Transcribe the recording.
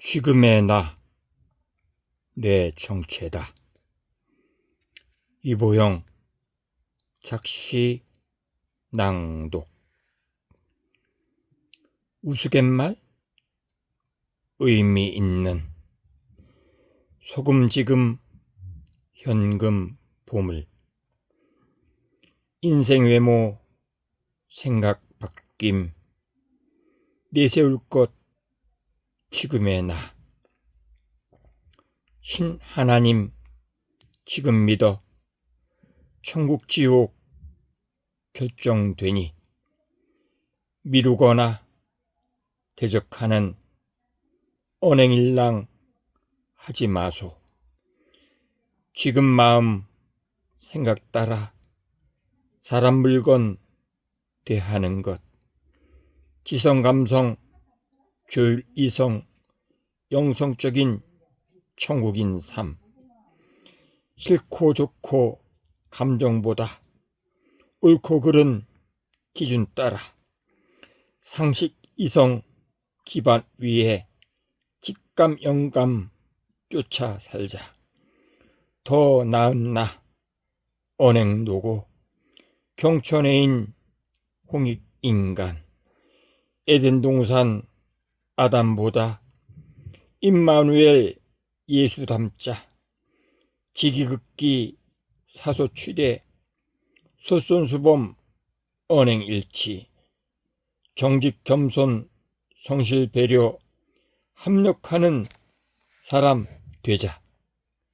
지금의 나, 내 정체다. 이보영, 작시, 낭독. 우스갯말? 의미 있는 소금지금 현금 보물 인생 외모 생각 바뀜 내세울 것 지금의 나. 신 하나님 지금 믿어. 천국 지옥 결정되니. 미루거나 대적하는 언행일랑 하지 마소. 지금 마음 생각 따라 사람 물건 대하는 것. 지성 감성 교율 이성 영성적인 천국인 삶. 싫고 좋고 감정보다 옳고 그른 기준 따라 상식 이성 기반 위에 직감 영감 쫓아 살자. 더 나은 나 언행 노고 경천애인 홍익 인간. 에덴 동산 아담보다 임마누엘 예수 닮자 지기극기 사소취대 소손수범 언행일치 정직 겸손 성실 배려 합력하는 사람 되자.